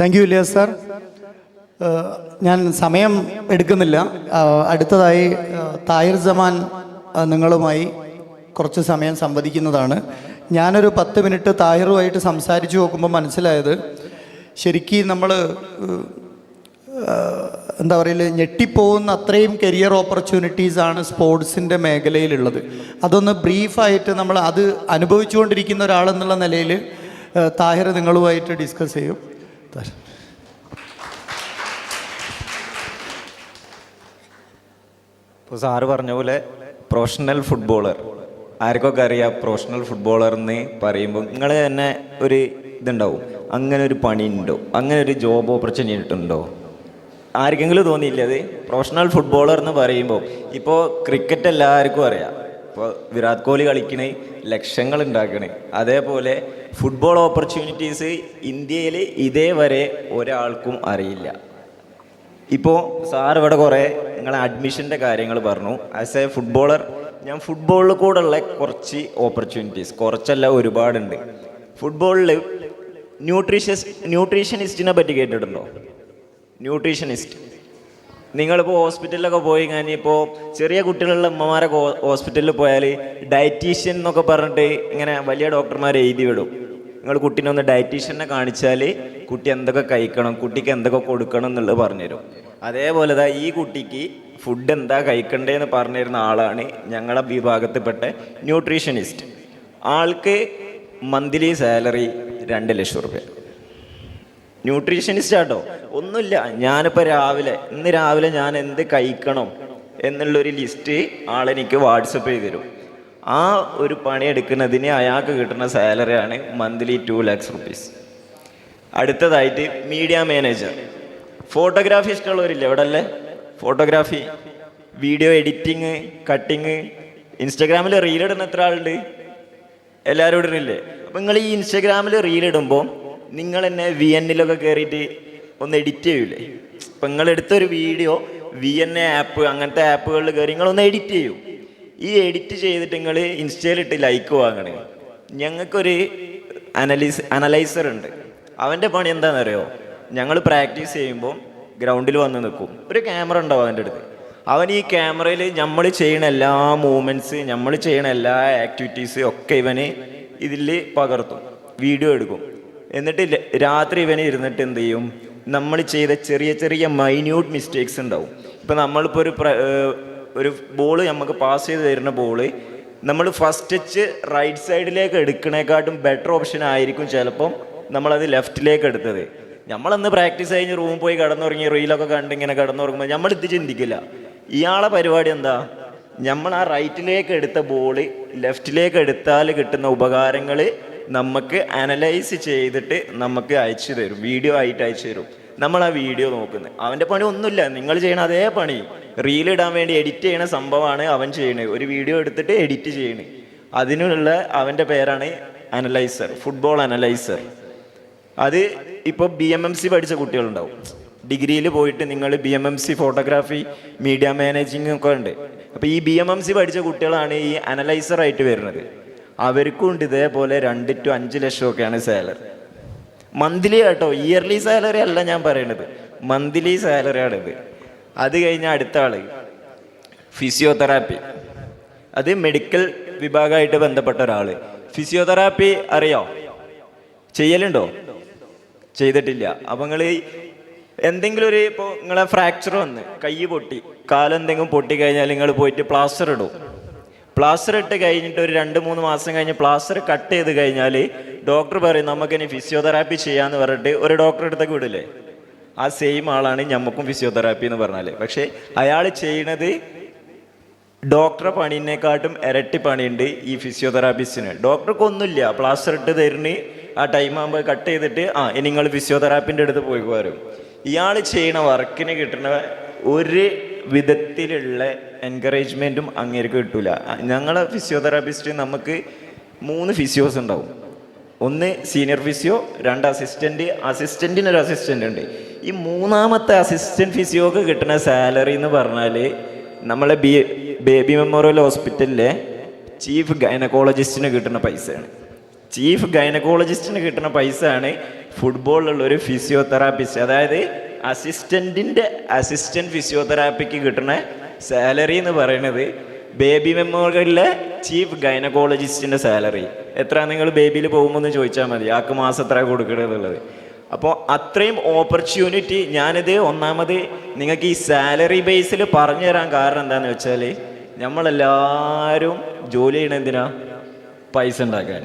Thank you Ilyas sir ഞാൻ സമയം എടുക്കുന്നില്ല. ആഹ് അടുത്തതായി ആഹ് താഹിർ ജമാൻ ആഹ് നിങ്ങളുമായി കുറച്ച് സമയം സംവദിക്കുന്നതാണ്. ഞാനൊരു പത്ത് മിനിറ്റ് താഹിറുമായിട്ട് സംസാരിച്ചു നോക്കുമ്പോൾ മനസ്സിലായത് ശരിക്കും നമ്മൾ എന്താ പറയുക ഞെട്ടിപ്പോകുന്ന അത്രയും കരിയർ ഓപ്പർച്യൂണിറ്റീസ് ആണ് സ്പോർട്സിന്റെ മേഖലയിലുള്ളത്. അതൊന്ന് ബ്രീഫായിട്ട് നമ്മൾ അത് അനുഭവിച്ചുകൊണ്ടിരിക്കുന്ന ഒരാളെന്നുള്ള നിലയിൽ താഹിർ നിങ്ങളുമായിട്ട് ഡിസ്കസ് ചെയ്യും. താഹിർ. ഇപ്പോൾ സാറ് പറഞ്ഞ പോലെ പ്രൊഫഷണൽ ഫുട്ബോളർ ആർക്കൊക്കെ അറിയാം പ്രൊഫഷണൽ ഫുട്ബോളർ എന്ന് പറയുമ്പോൾ നിങ്ങൾ തന്നെ ഒരു ഇതുണ്ടാവും. അങ്ങനെ ഒരു പണി ഉണ്ടോ? അങ്ങനെ ഒരു ജോബ് ഓപ്പർച്യൂണിറ്റി ഉണ്ടോ ആർക്കെങ്കിലും തോന്നിയില്ല അത്? പ്രൊഫഷണൽ ഫുട്ബോളർ എന്ന് പറയുമ്പോൾ ഇപ്പോൾ ക്രിക്കറ്റ് എല്ലാവർക്കും അറിയാം. ഇപ്പോൾ വിരാട് കോഹ്ലി കളിക്കണേ ലക്ഷങ്ങൾ ഉണ്ടാക്കണേ. അതേപോലെ ഫുട്ബോൾ ഓപ്പർച്യൂണിറ്റീസ് ഇന്ത്യയിൽ ഇതേവരെ ഒരാൾക്കും അറിയില്ല. ഇപ്പോൾ സാർ ഇവിടെ കുറേ നിങ്ങളെ അഡ്മിഷന്റെ കാര്യങ്ങൾ പറഞ്ഞു. ആസ് എ ഫുട്ബോളർ ഞാൻ ഫുട്ബോളിൽ കൂടെ ഉള്ള കുറച്ച് ഓപ്പർച്യൂണിറ്റീസ് കുറച്ചല്ല ഒരുപാടുണ്ട്. ഫുട്ബോളിൽ ന്യൂട്രീഷ്യസ് ന്യൂട്രീഷനിസ്റ്റിനെ പറ്റി കേട്ടിട്ടുണ്ടോ? ന്യൂട്രീഷനിസ്റ്റ് നിങ്ങളിപ്പോൾ ഹോസ്പിറ്റലിലൊക്കെ പോയി കഴിഞ്ഞിപ്പോൾ ചെറിയ കുട്ടികളുള്ള അമ്മമാരൊക്കെ ഹോസ്പിറ്റലിൽ പോയാൽ ഡയറ്റീഷ്യൻ എന്നൊക്കെ പറഞ്ഞിട്ട് ഇങ്ങനെ വലിയ ഡോക്ടർമാർ എഴുതി വിടും. നിങ്ങൾ കുട്ടീനെ ഒന്ന് ഡയറ്റീഷ്യനെ കാണിച്ചാൽ കുട്ടി എന്തൊക്കെ കഴിക്കണം കുട്ടിക്ക് എന്തൊക്കെ കൊടുക്കണം എന്നുള്ളത് പറഞ്ഞുതരും. അതേപോലെ തന്നെ ഈ കുട്ടിക്ക് ഫുഡ് എന്താ കഴിക്കണ്ടേന്ന് പറഞ്ഞിരുന്ന ആളാണ് ഞങ്ങളുടെ വിഭാഗത്തിൽപ്പെട്ട ന്യൂട്രീഷനിസ്റ്റ് ആൾക്ക് മന്ത്ലി സാലറി രണ്ട് ലക്ഷം റുപ്യ. ന്യൂട്രീഷനിസ്റ്റ് ആട്ടോ. ഒന്നുമില്ല. ഞാനിപ്പോൾ രാവിലെ ഇന്ന് രാവിലെ ഞാൻ എന്ത് കഴിക്കണം എന്നുള്ളൊരു ലിസ്റ്റ് ആളെനിക്ക് വാട്സപ്പ് ചെയ്ത് തരും ആ ഒരു പണി എടുക്കുന്നതിന് അയാൾക്ക് കിട്ടുന്ന സാലറിയാണ് മന്ത്ലി ടു ലാക്സ് റുപ്പീസ് അടുത്തതായിട്ട് മീഡിയ മാനേജർ ഫോട്ടോഗ്രാഫി ഇഷ്ടമുള്ളവരില്ല ഇവിടെ അല്ലേ ഫോട്ടോഗ്രാഫി വീഡിയോ എഡിറ്റിങ് കട്ടിങ് ഇൻസ്റ്റാഗ്രാമിൽ റീലിടുന്ന എത്ര ആളുണ്ട്? എല്ലാവരും ഇടുന്നില്ലേ അപ്പം നിങ്ങൾ ഈ ഇൻസ്റ്റാഗ്രാമിൽ റീൽ ഇടുമ്പോൾ നിങ്ങൾ എന്നെ വി എന്നിലൊക്കെ കയറിയിട്ട് ഒന്ന് എഡിറ്റ് ചെയ്യൂലേ? ഇപ്പം നിങ്ങൾ എടുത്തൊരു video V N A app അങ്ങനത്തെ ആപ്പുകളിൽ കയറി നിങ്ങളൊന്ന് എഡിറ്റ് ചെയ്യൂ. ഈ എഡിറ്റ് ചെയ്തിട്ട് നിങ്ങൾ ഇൻസ്റ്റയിലിട്ട് ലൈക്ക് വാങ്ങണേ. ഞങ്ങൾക്കൊരു അനലൈസ് അനലൈസർ ഉണ്ട്. അവന്റെ പണി എന്താണെന്നറിയോ? ഞങ്ങൾ പ്രാക്ടീസ് ചെയ്യുമ്പോൾ ഗ്രൗണ്ടിൽ വന്ന് നിൽക്കും. ഒരു ക്യാമറ ഉണ്ടാവും അവന്റെ അടുത്ത്. അവൻ ഈ ക്യാമറയിൽ നമ്മൾ ചെയ്യണ എല്ലാ മൂവ്മെന്റ്സ് നമ്മൾ ചെയ്യണ എല്ലാ ആക്ടിവിറ്റീസ് ഒക്കെ ഇവന് ഇതിൽ പകർത്തും. വീഡിയോ എടുക്കും. എന്നിട്ട് രാത്രി ഇവന് ഇരുന്നിട്ട് എന്ത് ചെയ്യും? നമ്മൾ ചെയ്ത ചെറിയ ചെറിയ മൈന്യൂട്ട് മിസ്റ്റേക്സ് ഉണ്ടാവും. ഇപ്പം നമ്മളിപ്പോൾ ഒരു ഒരു ബോൾ നമുക്ക് പാസ് ചെയ്ത് തരുന്ന ബോൾ നമ്മൾ ഫസ്റ്റ് ടച്ച് റൈറ്റ് സൈഡിലേക്ക് എടുക്കണേക്കാട്ടും ബെറ്റർ ഓപ്ഷൻ ആയിരിക്കും ചിലപ്പം നമ്മളത് ലെഫ്റ്റിലേക്ക് എടുത്തത്. നമ്മളന്ന് പ്രാക്ടീസ് കഴിഞ്ഞ് റൂം പോയി കടന്നുറങ്ങി റീലൊക്കെ കണ്ട് ഇങ്ങനെ കടന്നുറങ്ങുമ്പോൾ നമ്മൾ ഇത് ചിന്തിക്കില്ല. ഇയാളെ പരിപാടി എന്താ? നമ്മൾ ആ റൈറ്റിലേക്ക് എടുത്ത ബോൾ ലെഫ്റ്റിലേക്ക് എടുത്താൽ കിട്ടുന്ന ഉപകാരങ്ങൾ നമുക്ക് അനലൈസ് ചെയ്തിട്ട് നമുക്ക് അയച്ചു തരും. വീഡിയോ ആയിട്ട് അയച്ചു തരും. നമ്മൾ ആ വീഡിയോ നോക്കുന്നത് അവന്റെ പണി ഒന്നുമില്ല. നിങ്ങൾ ചെയ്യണ അതേ പണി. റീൽ ഇടാൻ വേണ്ടി എഡിറ്റ് ചെയ്യണ സംഭവമാണ് അവൻ ചെയ്യണത് ഒരു വീഡിയോ എടുത്തിട്ട് എഡിറ്റ് ചെയ്യണേ. അതിനുള്ള അവന്റെ പേരാണ് അനലൈസർ ഫുട്ബോൾ അനലൈസർ അത് ഇപ്പോൾ ബി എം എം സി പഠിച്ച കുട്ടികളുണ്ടാവും. ഡിഗ്രിയിൽ പോയിട്ട് നിങ്ങൾ B M M C photography media managing ഒക്കെ ഉണ്ട്. അപ്പോൾ ഈ ബി എം എം സി പഠിച്ച കുട്ടികളാണ് ഈ അനലൈസർ ആയിട്ട് വരുന്നത്. അവർക്കും ഉണ്ട് ഇതേപോലെ രണ്ട് ടു അഞ്ച് ലക്ഷമൊക്കെയാണ് സാലറി മന്ത്ലി കേട്ടോ ഇയർലി സാലറി അല്ല ഞാൻ പറയണത്. മന്ത്ലി സാലറി ആണിത് അത് കഴിഞ്ഞ അടുത്ത ആൾ ഫിസിയോതെറാപ്പി അത് മെഡിക്കൽ വിഭാഗമായിട്ട് ബന്ധപ്പെട്ട ഒരാൾ. ഫിസിയോതെറാപ്പി അറിയോ? ചെയ്യലുണ്ടോ? ചെയ്തിട്ടില്ല. അപ്പൊ നിങ്ങൾ എന്തെങ്കിലും ഒരു ഇപ്പോൾ നിങ്ങളെ ഫ്രാക്ചർ വന്ന് കൈ പൊട്ടി കാലെന്തെങ്കിലും പൊട്ടി കഴിഞ്ഞാൽ നിങ്ങൾ പോയിട്ട് പ്ലാസ്റ്റർ ഇടും. പ്ലാസ്റ്റർ ഇട്ട് കഴിഞ്ഞിട്ട് ഒരു രണ്ട് മൂന്ന് മാസം കഴിഞ്ഞ് പ്ലാസ്റ്റർ കട്ട് ചെയ്ത് കഴിഞ്ഞാൽ ഡോക്ടർ പറയും നമുക്കിനി ഫിസിയോതെറാപ്പി ചെയ്യാന്ന് പറഞ്ഞിട്ട് ഒരു ഡോക്ടറെ അടുത്തേക്ക് വിടില്ലേ? ആ സെയിം ആളാണ് ഞമ്മക്കും ഫിസിയോതെറാപ്പി എന്ന് പറഞ്ഞാൽ പക്ഷേ അയാൾ ചെയ്യണത് ഡോക്ടറെ പണിനെക്കാട്ടും ഇരട്ടി പണിയുണ്ട് ഈ ഫിസിയോതെറാപ്പിസ്റ്റിന് ഡോക്ടർക്ക് ഒന്നുമില്ല പ്ലാസ്റ്റർ ഇട്ട് തരുന്ന്. ആ ടൈം ആകുമ്പോൾ കട്ട് ചെയ്തിട്ട് ആ ഇനി നിങ്ങൾ ഫിസിയോതെറാപ്പിന്റെ അടുത്ത് പോയി വരും. ഇയാൾ ചെയ്യണ വർക്കിന് കിട്ടുന്ന ഒരു വിധത്തിലുള്ള എൻകറേജ്മെന്റും അങ്ങേർക്ക് കിട്ടില്ല ഞങ്ങളെ ഫിസിയോതെറാപ്പിസ്റ്റ് നമുക്ക് മൂന്ന് ഫിസിയോസ് ഉണ്ടാവും. ഒന്ന് സീനിയർ ഫിസിയോ രണ്ട് അസിസ്റ്റന്റ് അസിസ്റ്റന്റിന് ഒരു അസിസ്റ്റന്റ് ഉണ്ട്. ഈ മൂന്നാമത്തെ അസിസ്റ്റന്റ് ഫിസിയോക്ക് കിട്ടുന്ന സാലറി എന്ന് പറഞ്ഞാൽ നമ്മളെ ബി ബേബി മെമ്മോറിയൽ ഹോസ്പിറ്റലിലെ ചീഫ് ഗൈനക്കോളജിസ്റ്റിന് കിട്ടുന്ന പൈസയാണ്. ചീഫ് ഗൈനക്കോളജിസ്റ്റിന് കിട്ടുന്ന പൈസയാണ് ഫുട്ബോളിലുള്ള ഒരു ഫിസിയോതെറാപ്പിസ്റ്റ് അതായത് അസിസ്റ്റന്റിന്റെ അസിസ്റ്റന്റ് ഫിസിയോതെറാപ്പിക്ക് കിട്ടുന്ന സാലറി എന്ന് പറയുന്നത് ബേബി മെമ്മോറിയലിലെ ചീഫ് ഗൈനക്കോളജിസ്റ്റിന്റെ സാലറി എത്ര നിങ്ങൾ ബേബിയിൽ പോകുമ്പോൾ എന്ന് ചോദിച്ചാൽ മതി. ആക്ക് മാസം എത്ര കൊടുക്കണമെന്നുള്ളത് അപ്പോൾ അത്രയും ഓപ്പർച്യൂണിറ്റി ഞാനിത് ഒന്നാമത് നിങ്ങൾക്ക് ഈ സാലറി ബേസിൽ പറഞ്ഞു തരാൻ കാരണം എന്താണെന്ന് വെച്ചാൽ നമ്മളെല്ലാവരും ജോലി ചെയ്യണ എന്തിനാ? പൈസ ഉണ്ടാക്കാൻ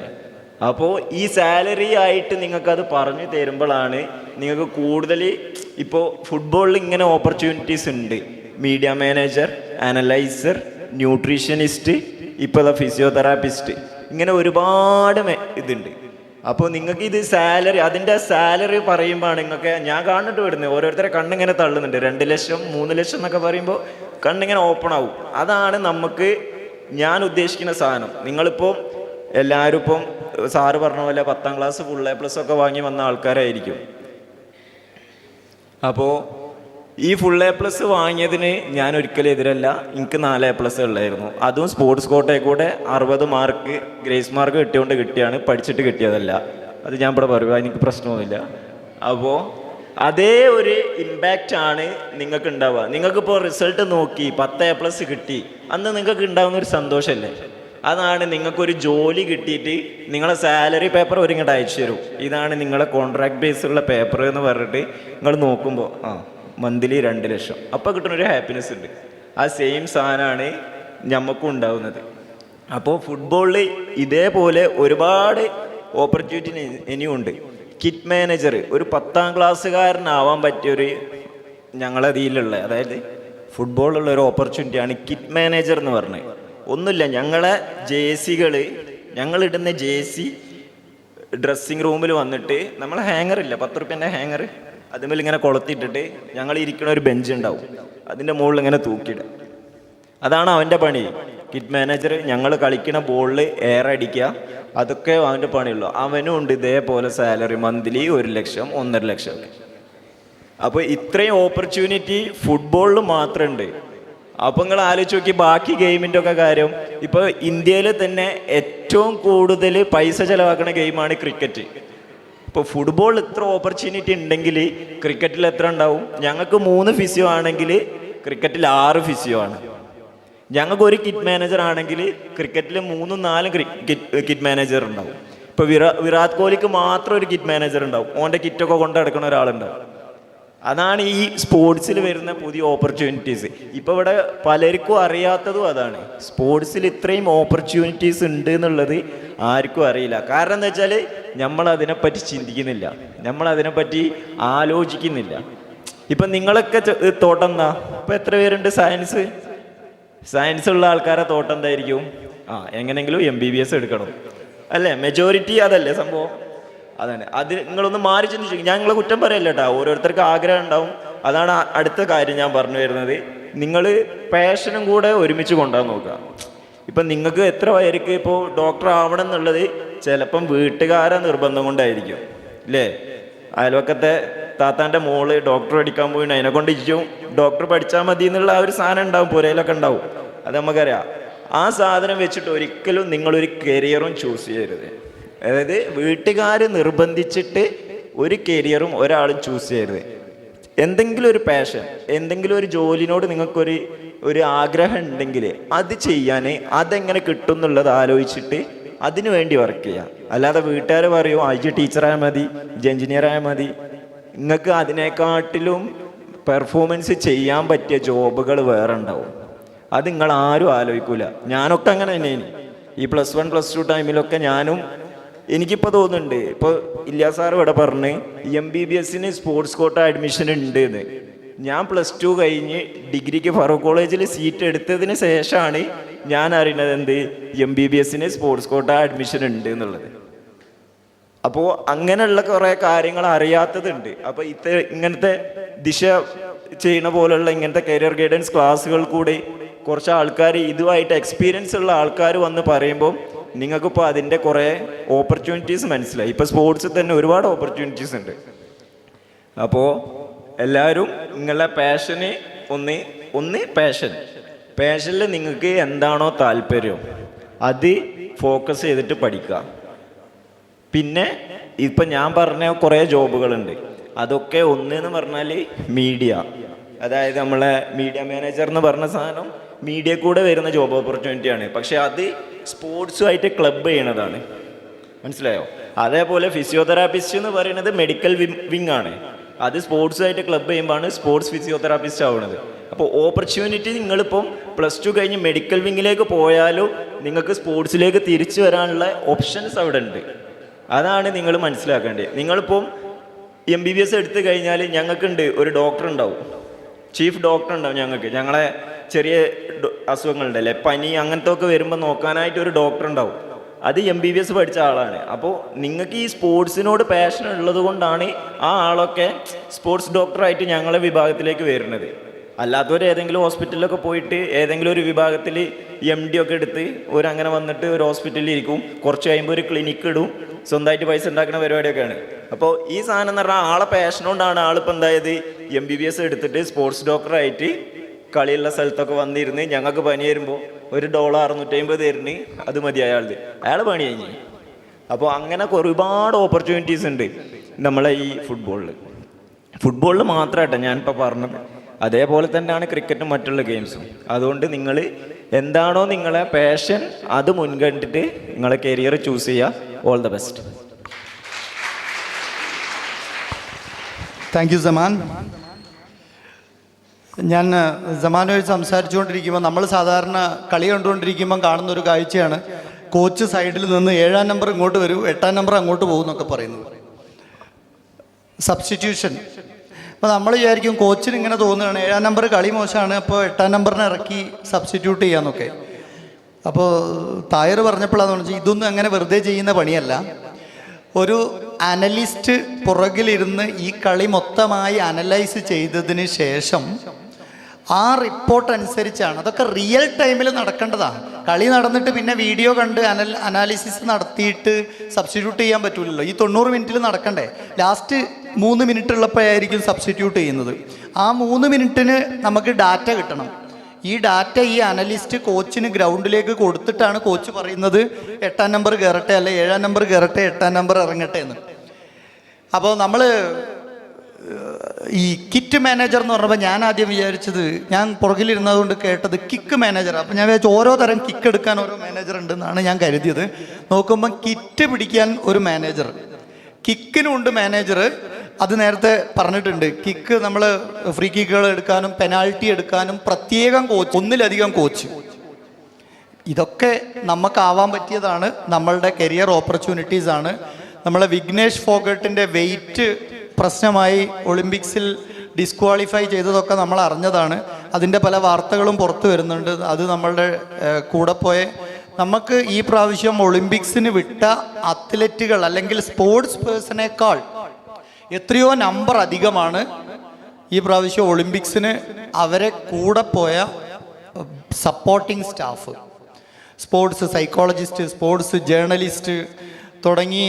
അപ്പോൾ ഈ സാലറി ആയിട്ട് നിങ്ങൾക്കത് പറഞ്ഞു തരുമ്പോഴാണ് നിങ്ങൾക്ക് കൂടുതൽ ഇപ്പോൾ ഫുട്ബോളിൽ ഇങ്ങനെ ഓപ്പർച്യൂണിറ്റീസ് ഉണ്ട്. മീഡിയ മാനേജർ അനലൈസർ ന്യൂട്രീഷനിസ്റ്റ് ഇപ്പോൾ ഫിസിയോതെറാപ്പിസ്റ്റ് ഇങ്ങനെ ഒരുപാട് ഇതുണ്ട്. അപ്പോൾ നിങ്ങൾക്ക് ഇത് സാലറി അതിന്റെ സാലറി പറയുമ്പോൾ നിങ്ങൾക്ക് ഞാൻ കാണിട്ട് വരുന്നത്. ഓരോരുത്തരെ കണ്ണിങ്ങനെ തള്ളുന്നുണ്ട്. രണ്ട് ലക്ഷം മൂന്ന് ലക്ഷം എന്നൊക്കെ പറയുമ്പോൾ കണ്ണിങ്ങനെ ഓപ്പൺ ആവും. അതാണ് നമുക്ക് ഞാൻ ഉദ്ദേശിക്കുന്ന സാധനം. നിങ്ങളിപ്പോൾ എല്ലാവരും ഇപ്പം സാറ് പറഞ്ഞ പോലെ പത്താം ക്ലാസ് ഫുൾ എ പ്ലസ് ഒക്കെ വാങ്ങി വന്ന ആൾക്കാരായിരിക്കും. അപ്പോൾ ഈ ഫുൾ എ പ്ലസ് വാങ്ങിയതിന് ഞാൻ ഒരിക്കലും എതിരല്ല. എനിക്ക് നാല് എ പ്ലസ് ഉള്ളായിരുന്നു. അതും സ്പോർട്സ് കോട്ടയിൽ കൂടെ അറുപത് മാർക്ക് ഗ്രേസ് മാർക്ക് കിട്ടിയോണ്ട് കിട്ടിയാണ്. പഠിച്ചിട്ട് കിട്ടിയതല്ല. അത് ഞാൻ ഇവിടെ പറയുക എനിക്ക് പ്രശ്നമൊന്നുമില്ല. അപ്പോൾ അതേ ഒരു ഇമ്പാക്റ്റ് ആണ് നിങ്ങൾക്ക് ഉണ്ടാവുക നിങ്ങൾക്കിപ്പോൾ റിസൾട്ട് നോക്കി പത്ത് എ പ്ലസ് കിട്ടി. അന്ന് നിങ്ങൾക്ക് ഉണ്ടാകുന്ന ഒരു സന്തോഷമല്ലേ അതാണ് നിങ്ങൾക്കൊരു ജോലി കിട്ടിയിട്ട് നിങ്ങളെ സാലറി പേപ്പർ ഒരുങ്ങോട്ട് അയച്ചു തരും. ഇതാണ് നിങ്ങളെ കോൺട്രാക്ട് ബേസിലുള്ള പേപ്പർ എന്ന് പറഞ്ഞിട്ട് നിങ്ങൾ നോക്കുമ്പോൾ ആ മന്ത്ലി രണ്ട് ലക്ഷം. അപ്പോൾ കിട്ടുന്നൊരു ഹാപ്പിനെസ് ഉണ്ട്. ആ സെയിം സാധനമാണ് നമുക്കും ഉണ്ടാവുന്നത്. അപ്പോൾ ഫുട്ബോളിൽ ഇതേപോലെ ഒരുപാട് ഓപ്പർച്യൂണിറ്റി ഇനിയുണ്ട്. കിറ്റ് മാനേജർ ഒരു പത്താം ക്ലാസ്സുകാരനാവാൻ പറ്റിയൊരു ഞങ്ങളതിലുള്ള അതായത് ഫുട്ബോളിലുള്ള ഒരു ഓപ്പർച്യൂണിറ്റിയാണ് കിറ്റ് മാനേജർ എന്ന് പറഞ്ഞത്. ഒന്നുമില്ല ഞങ്ങളെ ജേസികൾ ഞങ്ങളിടുന്ന ജേസി ഡ്രസ്സിങ് റൂമിൽ വന്നിട്ട് നമ്മൾ ഹാങ്ങർ ഇല്ല പത്ത് റുപ്യന്റെ ഹാങ്ങർ അതുമേൽ ഇങ്ങനെ കൊളത്തിയിട്ടിട്ട് ഞങ്ങൾ ഇരിക്കുന്ന ഒരു ബെഞ്ച് ഉണ്ടാവും അതിന്റെ മുകളിൽ ഇങ്ങനെ തൂക്കിയിടുക. അതാണ് അവന്റെ പണി. കിറ്റ് മാനേജർ ഞങ്ങൾ കളിക്കുന്ന ബോളിൽ എയർ അടിക്കുക. അതൊക്കെ അവന്റെ പണിയുള്ളൂ. അവനും ഉണ്ട് ഇതേപോലെ സാലറി മന്ത്ലി ഒരു ലക്ഷം ഒന്നര ലക്ഷം അപ്പോൾ ഇത്രയും ഓപ്പർച്യൂണിറ്റി ഫുട്ബോളിൽ മാത്രമുണ്ട് അപ്പോൾ നിങ്ങൾ ആലോചിച്ച് നോക്കി ബാക്കി ഗെയിമിന്റെ ഒക്കെ കാര്യം. ഇപ്പോൾ ഇന്ത്യയിൽ തന്നെ ഏറ്റവും കൂടുതൽ പൈസ ചിലവാക്കുന്ന ഗെയിമാണ് ക്രിക്കറ്റ്. ഇപ്പോൾ ഫുട്ബോൾ ഇത്ര ഓപ്പർച്യൂണിറ്റി ഉണ്ടെങ്കിൽ ക്രിക്കറ്റിൽ എത്ര ഉണ്ടാവും? ഞങ്ങൾക്ക് മൂന്ന് ഫിസിയോ ആണെങ്കിൽ ക്രിക്കറ്റിൽ ആറ് ഫിസിയോ ആണ്. ഞങ്ങൾക്ക് ഒരു കിറ്റ് മാനേജർ ആണെങ്കിൽ ക്രിക്കറ്റിൽ മൂന്നും നാലും കിറ്റ് മാനേജർ ഉണ്ടാവും. ഇപ്പോൾ വിരാ വിരാട് കോഹ്ലിക്ക് മാത്രം ഒരു കിറ്റ് മാനേജർ ഉണ്ടാവും. ഓന്റെ കിറ്റൊക്കെ കൊണ്ട് നടക്കുന്ന ഒരാളുണ്ടാവും. അതാണ് ഈ സ്പോർട്സിൽ വരുന്ന പുതിയ ഓപ്പർച്യൂണിറ്റീസ് ഇപ്പോൾ ഇവിടെ പലർക്കും അറിയാത്തതും അതാണ്. സ്പോർട്സിൽ ഇത്രയും ഓപ്പർച്യൂണിറ്റീസ് ഉണ്ട് എന്നുള്ളത് ആർക്കും അറിയില്ല. കാരണം എന്താ വെച്ചാൽ നമ്മൾ അതിനെപ്പറ്റി ചിന്തിക്കുന്നില്ല. നമ്മൾ അതിനെപ്പറ്റി ആലോചിക്കുന്നില്ല. ഇപ്പം നിങ്ങളൊക്കെ തോട്ടം ഇപ്പം എത്ര പേരുണ്ട് സയൻസ് സയൻസ് ഉള്ള ആൾക്കാരെ തോട്ടം എന്തായിരിക്കും? ആ എങ്ങനെങ്കിലും എം ബി ബി എസ് എടുക്കണം. അല്ലേ? മെജോറിറ്റി അതല്ലേ സംഭവം? അതാണ് അത് നിങ്ങളൊന്ന് മാറി ചിന്തിച്ചു. ഞാൻ നിങ്ങളെ കുറ്റം പറയല്ല കേട്ടോ ഓരോരുത്തർക്ക് ആഗ്രഹം ഉണ്ടാവും. അതാണ് അടുത്ത കാര്യം ഞാൻ പറഞ്ഞു വരുന്നത്. നിങ്ങൾ പാഷനും കൂടെ ഒരുമിച്ച് കൊണ്ടുപോകാൻ നോക്കുക. ഇപ്പം നിങ്ങൾക്ക് എത്ര പേർക്ക് ഇപ്പോൾ ഡോക്ടർ ആവണം എന്നുള്ളത് ചിലപ്പം വീട്ടുകാരെ നിർബന്ധം കൊണ്ടായിരിക്കും. ഇല്ലേ? അയൽവക്കത്തെ താത്താന്റെ മോൾ ഡോക്ടർ പഠിക്കാൻ പോയി അതിനെ കൊണ്ട് ഇരിക്കും. ഡോക്ടർ പഠിച്ചാൽ മതി എന്നുള്ള ആ ഒരു സാധനം ഉണ്ടാവും. പുരയിലൊക്കെ ഉണ്ടാവും. അത് നമുക്കറിയാം ആ സാധനം വെച്ചിട്ട് ഒരിക്കലും നിങ്ങളൊരു കരിയറും ചൂസ് ചെയ്യരുത്. അതായത് വീട്ടുകാർ നിർബന്ധിച്ചിട്ട് ഒരു കരിയറും ഒരാളും ചൂസ് ചെയ്യരുത്. എന്തെങ്കിലും ഒരു പാഷൻ എന്തെങ്കിലും ഒരു ജോലിനോട് നിങ്ങൾക്കൊരു ഒരു ആഗ്രഹം ഉണ്ടെങ്കിൽ അത് ചെയ്യാൻ അതെങ്ങനെ കിട്ടും എന്നുള്ളത് ആലോചിച്ചിട്ട് അതിനു വേണ്ടി വർക്ക് ചെയ്യാം. അല്ലാതെ വീട്ടുകാർ പറയും അജ് ടീച്ചറായാൽ മതി ആയാൽ മതി. നിങ്ങൾക്ക് അതിനെക്കാട്ടിലും പെർഫോമൻസ് ചെയ്യാൻ പറ്റിയ ജോബുകൾ വേറെ ഉണ്ടാവും. അത് നിങ്ങൾ ആരും ആലോചിക്കൂല. ഞാനൊക്കെ അങ്ങനെ തന്നെയാണ്. ഈ പ്ലസ് വൺ പ്ലസ് ടു ടൈമിലൊക്കെ ഞാനും എനിക്കിപ്പോൾ തോന്നുന്നുണ്ട് ഇപ്പോൾ ഇല്ലാ സാർ ഇവിടെ പറഞ്ഞ് എം ബി ബി എസിന് സ്പോർട്സ് കോട്ട അഡ്മിഷൻ ഉണ്ട് എന്ന് ഞാൻ പ്ലസ് ടു കഴിഞ്ഞ് ഡിഗ്രിക്ക് ഫറൂഖ് കോളേജിൽ സീറ്റ് എടുത്തതിന് ശേഷമാണ് ഞാൻ അറിയുന്നത് എന്ത്? എം ബി ബി എസിന് സ്പോർട്സ് കോട്ട അഡ്മിഷൻ ഉണ്ട് എന്നുള്ളത് അപ്പോൾ അങ്ങനെയുള്ള കുറേ കാര്യങ്ങൾ അറിയാത്തതുണ്ട്. അപ്പോൾ ഇത്ത ഇങ്ങനത്തെ ദിശ ചെയ്യുന്ന പോലുള്ള ഇങ്ങനത്തെ കരിയർ ഗൈഡൻസ് ക്ലാസ്സുകൾ കൂടി കുറച്ച് ആൾക്കാർ ഇതുമായിട്ട് എക്സ്പീരിയൻസ് ഉള്ള ആൾക്കാർ വന്ന് പറയുമ്പോൾ നിങ്ങൾക്കിപ്പോൾ അതിന്റെ കുറേ ഓപ്പർച്യൂണിറ്റീസ് മനസ്സിലായി. ഇപ്പോൾ സ്പോർട്സിൽ തന്നെ ഒരുപാട് ഓപ്പർച്യൂണിറ്റീസ് ഉണ്ട്. അപ്പോൾ എല്ലാവരും നിങ്ങളുടെ പാഷന് ഒന്ന് ഒന്ന് പാഷൻ പാഷനിൽ നിങ്ങൾക്ക് എന്താണോ താല്പര്യം അത് ഫോക്കസ് ചെയ്തിട്ട് പഠിക്കുക. പിന്നെ ഇപ്പം ഞാൻ പറഞ്ഞ കുറേ ജോബുകളുണ്ട് അതൊക്കെ ഒന്നെന്ന് പറഞ്ഞാൽ മീഡിയ അതായത് നമ്മളെ മീഡിയ മാനേജർ എന്ന് പറഞ്ഞ സാധനം മീഡിയ കൂടെ വരുന്ന ജോബ് ഓപ്പർച്യൂണിറ്റിയാണ് പക്ഷെ അത് സ്പോർട്സുമായിട്ട് ക്ലബ് ചെയ്യണതാണ്. മനസ്സിലായോ? അതേപോലെ ഫിസിയോതെറാപ്പിസ്റ്റ് എന്ന് പറയുന്നത് മെഡിക്കൽ വിങ് ആണ്. അത് സ്പോർട്സുമായിട്ട് ക്ലബ് ചെയ്യുമ്പോഴാണ് സ്പോർട്സ് ഫിസിയോതെറാപ്പിസ്റ്റ് ആവുന്നത്. അപ്പോൾ ഓപ്പർച്യൂണിറ്റി നിങ്ങളിപ്പം പ്ലസ് ടു കഴിഞ്ഞ് മെഡിക്കൽ വിങ്ങിലേക്ക് പോയാലും നിങ്ങൾക്ക് സ്പോർട്സിലേക്ക് തിരിച്ചു വരാനുള്ള ഓപ്ഷൻസ് അവിടെ ഉണ്ട്. അതാണ് നിങ്ങൾ മനസ്സിലാക്കേണ്ടത്. നിങ്ങളിപ്പം എം ബി ബി എസ് എടുത്തു കഴിഞ്ഞാൽ ഞങ്ങൾക്കുണ്ട് ഒരു ഡോക്ടർ ഉണ്ടാവും. ചീഫ് ഡോക്ടർ ഉണ്ടാവും ഞങ്ങൾക്ക്. ഞങ്ങളെ ചെറിയ അസുഖങ്ങളുണ്ടല്ലേ പനി അങ്ങനത്തെ ഒക്കെ വരുമ്പോൾ നോക്കാനായിട്ട് ഒരു ഡോക്ടർ ഉണ്ടാവും. അത് എം ബി ബി എസ് പഠിച്ച ആളാണ്. അപ്പോൾ നിങ്ങൾക്ക് ഈ സ്പോർട്സിനോട് പാഷൻ ഉള്ളത് കൊണ്ടാണ് ആ ആളൊക്കെ സ്പോർട്സ് ഡോക്ടറായിട്ട് ഞങ്ങളെ വിഭാഗത്തിലേക്ക് വരുന്നത്. അല്ലാത്തവർ ഏതെങ്കിലും ഹോസ്പിറ്റലിലൊക്കെ പോയിട്ട് ഏതെങ്കിലും ഒരു വിഭാഗത്തിൽ എം ഡി ഒക്കെ എടുത്ത് ഒരു അങ്ങനെ വന്നിട്ട് ഒരു ഹോസ്പിറ്റലിൽ ഇരിക്കും. കുറച്ച് കഴിയുമ്പോൾ ഒരു ക്ലിനിക്ക് ഇടും. സ്വന്തമായിട്ട് പൈസ ഉണ്ടാക്കുന്ന പരിപാടിയൊക്കെയാണ്. അപ്പോൾ ഈ സാധനം എന്ന് പറഞ്ഞാൽ ആളെ പാഷൻ കൊണ്ടാണ് ആളിപ്പോൾ എന്തായത്? എം ബി ബി എസ് എടുത്തിട്ട് സ്പോർട്സ് ഡോക്ടറായിട്ട് കളിയുള്ള സ്ഥലത്തൊക്കെ വന്നിരുന്ന് ഞങ്ങൾക്ക് പണി വരുമ്പോൾ ഒരു ഡോളർ അറുന്നൂറ്റമ്പത് തരുന്നു അത് മതി അയാളത് അയാൾ പണി കഴിഞ്ഞു. അപ്പോൾ അങ്ങനെ ഒരുപാട് ഓപ്പർച്യൂണിറ്റീസ് ഉണ്ട് നമ്മളെ ഈ ഫുട്ബോളിൽ ഫുട്ബോളിൽ മാത്രമായിട്ട് ഞാനിപ്പോൾ പറഞ്ഞത്. അതേപോലെ തന്നെയാണ് ക്രിക്കറ്റും മറ്റുള്ള ഗെയിംസും അതുകൊണ്ട് നിങ്ങൾ എന്താണോ നിങ്ങളെ പാഷൻ അത് മുൻകണ്ടിട്ട് നിങ്ങളെ കരിയർ ചൂസ് ചെയ്യുക all the best thank you Saman ഞാൻ സമാനുമായി സംസാരിച്ചുകൊണ്ടിരിക്കുമ്പോൾ നമ്മൾ സാധാരണ കളി കണ്ടുകൊണ്ടിരിക്കുമ്പോൾ കാണുന്ന ഒരു കാഴ്ചയാണ്. കോച്ച് സൈഡിൽ നിന്ന് ഏഴാം നമ്പർ ഇങ്ങോട്ട് വരൂ എട്ടാം നമ്പർ അങ്ങോട്ട് പോകും എന്നൊക്കെ പറയുന്നത്. സബ്സ്റ്റിറ്റ്യൂഷൻ അപ്പോൾ നമ്മൾ വിചാരിക്കും കോച്ചിന് ഇങ്ങനെ തോന്നുകയാണ് ഏഴാം നമ്പർ കളി മോശമാണ് അപ്പോൾ എട്ടാം നമ്പറിനെ ഇറക്കി സബ്സ്റ്റിറ്റ്യൂട്ട് ചെയ്യാമെന്നൊക്കെ അപ്പോൾ തായർ പറഞ്ഞപ്പോഴാന്ന് പറഞ്ഞാൽ ഇതൊന്നും അങ്ങനെ വെറുതെ ചെയ്യുന്ന പണിയല്ല. ഒരു അനലിസ്റ്റ് പുറകിലിരുന്ന് ഈ കളി മൊത്തമായി അനലൈസ് ചെയ്തതിന് ശേഷം ആ റിപ്പോർട്ട് അനുസരിച്ചാണ്. അതൊക്കെ റിയൽ ടൈമിൽ നടക്കേണ്ടതാണ് കളി നടന്നിട്ട് പിന്നെ വീഡിയോ കണ്ട് അനൽ അനാലിസിസ് നടത്തിയിട്ട് സബ്സ്റ്റിറ്റ്യൂട്ട് ചെയ്യാൻ പറ്റില്ലല്ലോ ഈ തൊണ്ണൂറ് മിനിറ്റിൽ നടക്കണ്ടേ. ലാസ്റ്റ് മൂന്ന് മിനിറ്റ് ഉള്ളപ്പോഴായിരിക്കും സബ്സ്റ്റിറ്റ്യൂട്ട് ചെയ്യുന്നത്. ആ മൂന്ന് മിനിറ്റിന് നമുക്ക് ഡാറ്റ കിട്ടണം. ഈ ഡാറ്റ ഈ അനലിസ്റ്റ് കോച്ചിന് ഗ്രൗണ്ടിലേക്ക് കൊടുത്തിട്ടാണ് കോച്ച് പറയുന്നത് എട്ടാം നമ്പർ കയറട്ടെ അല്ലെ ഏഴാം നമ്പർ കയറട്ടെ എട്ടാം നമ്പർ ഇറങ്ങട്ടെ എന്ന്. അപ്പോൾ നമ്മൾ ഈ കിറ്റ് മാനേജർ എന്ന് പറഞ്ഞപ്പോൾ ഞാൻ ആദ്യം വിചാരിച്ചത് ഞാൻ പുറകിലിരുന്നത് കൊണ്ട് കേട്ടത് കിക്ക് മാനേജർ അപ്പം ഞാൻ വിചാരിച്ചു ഓരോ തരം കിക്ക് എടുക്കാൻ ഓരോ മാനേജർ ഉണ്ടെന്നാണ് ഞാൻ കരുതിയത്. നോക്കുമ്പം കിറ്റ് പിടിക്കാൻ ഒരു മാനേജർ കിക്കിനുണ്ട് മാനേജർ അത് നേരത്തെ പറഞ്ഞിട്ടുണ്ട്. കിക്ക് നമ്മൾ ഫ്രീ കിക്കുകൾ എടുക്കാനും പെനാൽറ്റി എടുക്കാനും പ്രത്യേകം കോച്ച് ഒന്നിലധികം കോച്ച് ഇതൊക്കെ നമുക്കാവാൻ പറ്റിയതാണ്. നമ്മളുടെ കരിയർ ഓപ്പർച്യൂണിറ്റീസ് ആണ്. നമ്മളെ വിഘ്നേഷ് ഫോഗട്ടിന്റെ വെയിറ്റ് പ്രശ്നമായി ഒളിമ്പിക്സിൽ ഡിസ്ക്വാളിഫൈ ചെയ്തതൊക്കെ നമ്മൾ അറിഞ്ഞതാണ്. അതിന്റെ പല വാർത്തകളും പുറത്തു വരുന്നുണ്ട്. അത് നമ്മളുടെ കൂടെ പോയ നമുക്ക് ഈ പ്രാവശ്യം ഒളിമ്പിക്സിന് വിട്ട അത്ലറ്റുകൾ അല്ലെങ്കിൽ സ്പോർട്സ് പേഴ്സണേക്കാൾ എത്രയോ നമ്പർ അധികമാണ് ഈ പ്രാവശ്യം ഒളിമ്പിക്സിന് അവരെ കൂടെ പോയ supporting staff sports psychologist sports journalist തുടങ്ങി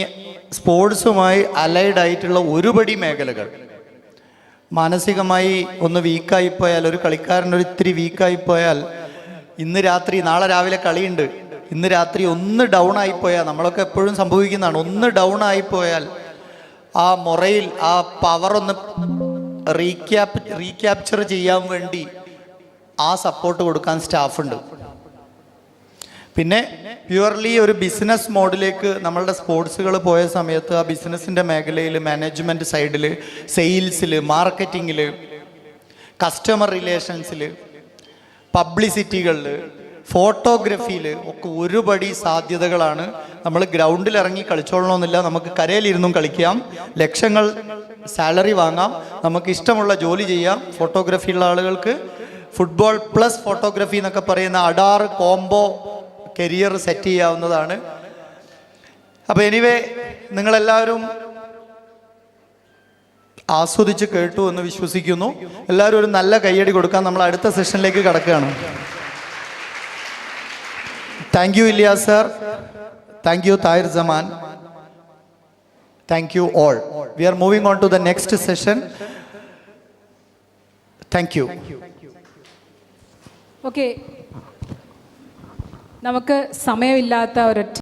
സ്പോർട്സുമായി അലൈഡ് ആയിട്ടുള്ള ഒരുപടി മേഖലകൾ. മാനസികമായി ഒന്ന് വീക്കായി പോയാൽ ഒരു കളിക്കാരൻ ഒരു ഇത്തിരി വീക്കായി പോയാൽ ഇന്ന് രാത്രി നാളെ രാവിലെ കളിയുണ്ട്. ഇന്ന് രാത്രി ഒന്ന് ഡൗൺ ആയിപ്പോയാൽ നമ്മളൊക്കെ എപ്പോഴും സംഭവിക്കുന്നതാണ് ഒന്ന് ഡൗൺ ആയിപ്പോയാൽ ആ മുറയിൽ ആ പവർ ഒന്ന് റീക്യാപ് റീക്യാപ്ചർ ചെയ്യാൻ വേണ്ടി ആ സപ്പോർട്ട് കൊടുക്കാൻ സ്റ്റാഫുണ്ട് പിന്നെ പ്യുവർലി ഒരു ബിസിനസ് മോഡിലേക്ക് നമ്മളുടെ സ്പോർട്സുകൾ പോയ സമയത്ത് ആ ബിസിനസ്സിന്റെ മേഖലയിൽ മാനേജ്മെന്റ് സൈഡിൽ സെയിൽസിൽ മാർക്കറ്റിങ്ങിൽ കസ്റ്റമർ റിലേഷൻസിൽ പബ്ലിസിറ്റികളിൽ ഫോട്ടോഗ്രഫിയിൽ ഒക്കെ ഒരുപടി സാധ്യതകളാണ് നമ്മൾ ഗ്രൗണ്ടിൽ ഇറങ്ങി കളിച്ചോളണമെന്നില്ല നമുക്ക് കരയിലിരുന്നും കളിക്കാം. ലക്ഷങ്ങൾ സാലറി വാങ്ങാം. നമുക്ക് ഇഷ്ടമുള്ള ജോലി ചെയ്യാം. ഫോട്ടോഗ്രഫിയുള്ള ആളുകൾക്ക് ഫുട്ബോൾ പ്ലസ് ഫോട്ടോഗ്രഫി എന്നൊക്കെ പറയുന്ന അഡാർ കോംബോ കരിയർ സെറ്റ് ചെയ്യാവുന്നതാണ്. അപ്പോൾ എനിവേ നിങ്ങളെല്ലാവരും ആസ്വദിച്ച് കേട്ടു എന്ന് വിശ്വസിക്കുന്നു. എല്ലാവരും ഒരു നല്ല കയ്യടി കൊടുക്കാൻ നമ്മൾ അടുത്ത സെഷനിലേക്ക് കടക്കുകയാണ്. Thank you Illiya sir thank you Tahir Jaman thank you all we are moving on to the next session thank you okay നമുക്ക് സമയമില്ലാത്ത ഒരൊറ്റ